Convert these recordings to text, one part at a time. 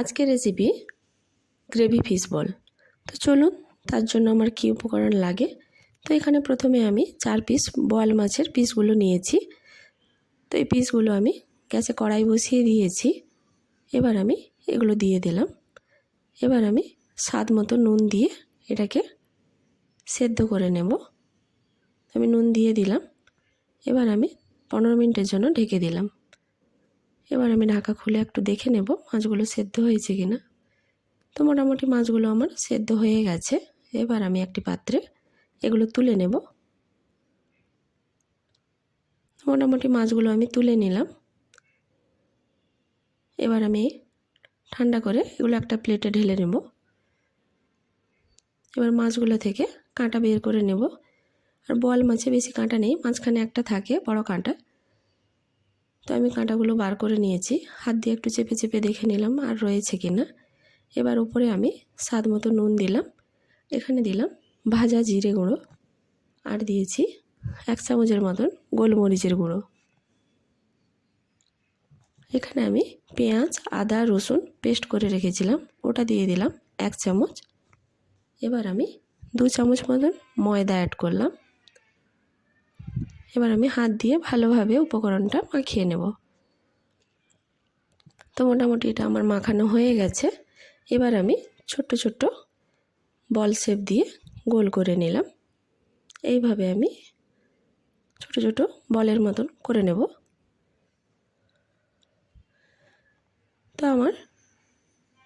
আজকের recipe gravy fish ball তো চলুন, তার জন্য আমার কী উপকরণ লাগে? তো এখানে প্রথমে আমি চার পিস বোয়াল মাছের পিসগুলো নিয়েছি। তো এই পিসগুলো আমি গ্যাসে কড়াই বসিয়ে দিয়েছি। এবার আমি এগুলো দিয়ে দিলাম। এবার আমি স্বাদ মতো নুন দিয়ে এটাকে সেদ্ধ করে নেব। আমি নুন দিয়ে দিলাম। এবার আমি পনেরো মিনিটের জন্য ঢেকে দিলাম। এবার আমি ঢাকা খুলে একটু দেখে নেব মাছগুলো সেদ্ধ হয়েছে কি না তো মোটামুটি মাছগুলো আমার সেদ্ধ হয়ে গেছে। এবার আমি একটি পাত্রে এগুলো তুলে নেব। মোটামুটি মাছগুলো আমি তুলে নিলাম। এবার আমি ঠান্ডা করে এগুলো একটা প্লেটে ঢেলে নেব। এবার মাছগুলো থেকে কাঁটা বের করে নেব। আর বল মাছে বেশি কাঁটা নেই, মাঝখানে একটা থাকে, বড় কাঁটা। তো আমি কাঁটাগুলো বার করে নিয়েছি। হাত দিয়ে একটু চেপে চেপে দেখে নিলাম আর রয়েছে কি না এবার উপরে আমি স্বাদ মতো নুন দিলাম। এখানে দিলাম ভাজা জিরে গুঁড়ো আর দিয়েছি এক চামচের মতন গোলমরিচের গুঁড়ো। এখানে আমি পেঁয়াজ, আদা, রসুন পেস্ট করে রেখেছিলাম। ওটা দিয়ে দিলাম এক চামচ। এবার আমি দু চামচ মতন ময়দা অ্যাড করলাম। এবার আমি হাত দিয়ে ভালোভাবে উপকরণটা মাখিয়ে নেব। তো মোটামুটি এটা আমার মাখানো হয়ে গেছে। এবার আমি ছোট্ট ছোট্ট বল শেপ দিয়ে গোল করে নিলাম। এইভাবে আমি ছোট ছোট বলের মতন করে নেব। তো আমার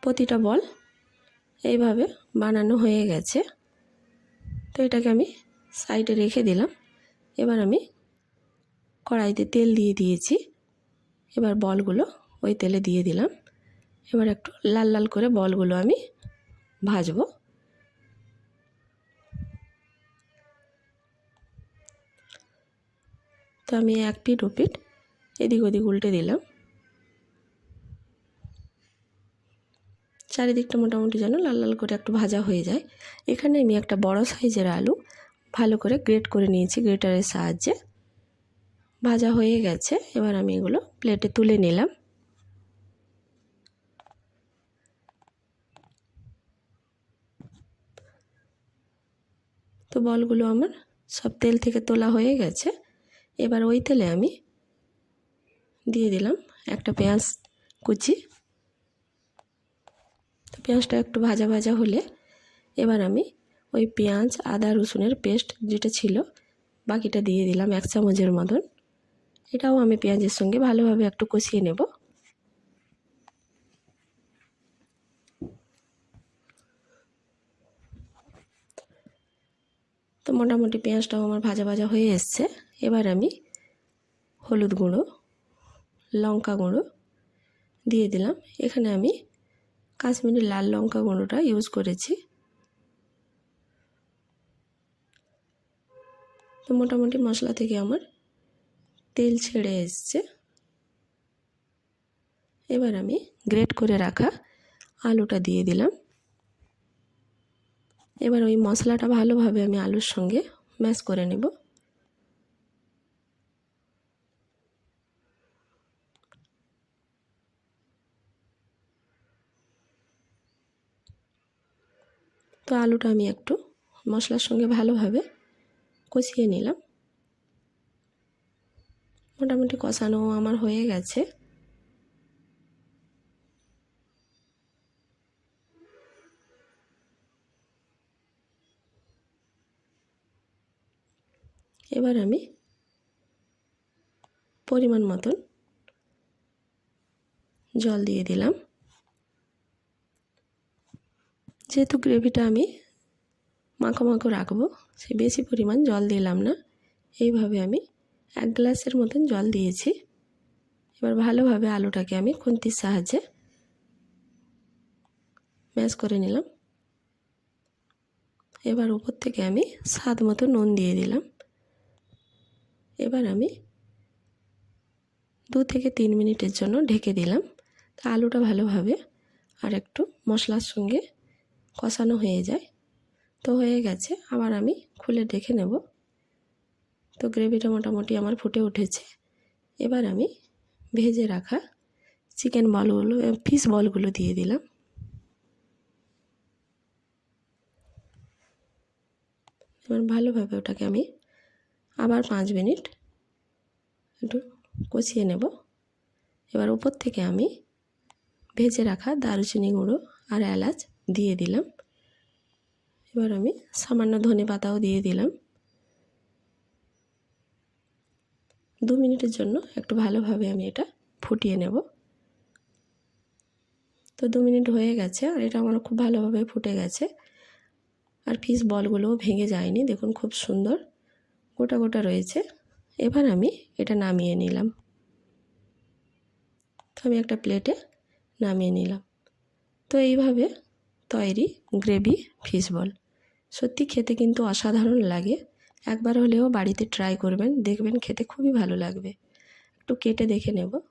প্রতিটা বল এইভাবে বানানো হয়ে গেছে। তো এটাকে আমি সাইডে রেখে দিলাম। এবার আমি কড়াইতে তেল দিয়ে দিয়েছি। এবার বলগুলো ওই তেলে দিয়ে দিলাম। এবার একটু লাল লাল করে বলগুলো আমি ভাজবো। তো আমি এক পিঠ ও এদিক ওদিক উল্টে দিলাম। চারিদিকটা মোটামুটি যেন লাল লাল করে একটু ভাজা হয়ে যায়। এখানে আমি একটা বড় সাইজের আলু ভালো করে গ্রেট করে নিয়েছি গ্রেটারের সাহায্যে। ভাজা হয়ে গেছে, এবার আমি এগুলো প্লেটে তুলে নিলাম। তো বলগুলো আমার সব তেল থেকে তোলা হয়ে গেছে। এবার ওই তেলে আমি দিয়ে দিলাম একটা পেঁয়াজ কুচি। তো পেঁয়াজটা একটু ভাজা ভাজা হলে এবার আমি ওই পেঁয়াজ, আদা, রসুনের পেস্ট যেটা ছিল, বাকিটা দিয়ে দিলাম এক চামচের মতন। এটাও আমি পেঁয়াজের সঙ্গে ভালোভাবে একটু কষিয়ে নেব। তো মোটামুটি পেঁয়াজটাও আমার ভাজা ভাজা হয়ে এসছে। এবার আমি হলুদ গুঁড়ো, লঙ্কা গুঁড়ো দিয়ে দিলাম। এখানে আমি কাশ্মীরি লাল লঙ্কা গুঁড়োটা ইউজ করেছি। তো মোটামুটি মশলা থেকে আমার তেল ছেড়ে এসছে। এবার আমি গ্রেট করে রাখা আলুটা দিয়ে দিলাম। এবার ওই মশলাটা ভালোভাবে আমি আলুর সঙ্গে ম্যাশ করে নেব। তো আলুটা আমি একটু মশলার সঙ্গে ভালোভাবে কষিয়ে নিলাম। মোটামুটি কষানো আমার হয়ে গেছে। এবার আমি পরিমাণ মতন জল দিয়ে দিলাম। যেহেতু গ্রেভিটা আমি মাখো মাখো রাখব। সে বেশি পরিমাণ জল দিলাম না। এইভাবে আমি এক গ্লাসের মতন জল দিয়েছি। এবার ভালোভাবে আলুটাকে আমি খুন্তির সাহায্যে ম্যাশ করে নিলাম। এবার উপর থেকে আমি স্বাদ মতো নুন দিয়ে দিলাম। এবার আমি দু থেকে তিন মিনিটের জন্য ঢেকে দিলাম। তা আলুটা ভালোভাবে আর একটু মশলার সঙ্গে কষানো হয়ে যায়। তো হয়ে গেছে, আবার আমি খুলে দেখে নেব। তো গ্রেভিটা মোটামুটি আমার ফুটে উঠেছে। এবার আমি ভেজে রাখা চিকেন বলগুলো ফিশ বলগুলো দিয়ে দিলাম। এবার ভালোভাবে ওটাকে আমি আবার পাঁচ মিনিট একটু কষিয়ে নেব। এবার উপর থেকে আমি ভেজে রাখা দারুচিনি গুঁড়ো আর এলাচ দিয়ে দিলাম। এবার আমি সামান্য ধনে পাতাও দিয়ে দিলাম। দু মিনিটের জন্য একটু ভালোভাবে আমি এটা ফুটিয়ে নেব। তো দু মিনিট হয়ে গেছে আর এটা আমার খুব ভালোভাবে ফুটে গেছে। আর ফিস বলগুলোও ভেঙে যায়নি, দেখুন খুব সুন্দর গোটা গোটা রয়েছে। এবার আমি এটা নামিয়ে নিলাম। তো আমি একটা প্লেটে নামিয়ে নিলাম। তো এইভাবে তৈরি গ্রেভি ফিশ বল। সত্যি খেতে কিন্তু অসাধারণ লাগে। একবার হলেও বাড়িতে ট্রাই করবেন, দেখবেন খেতে খুবই ভালো লাগবে। একটু কেটে দেখে নেব।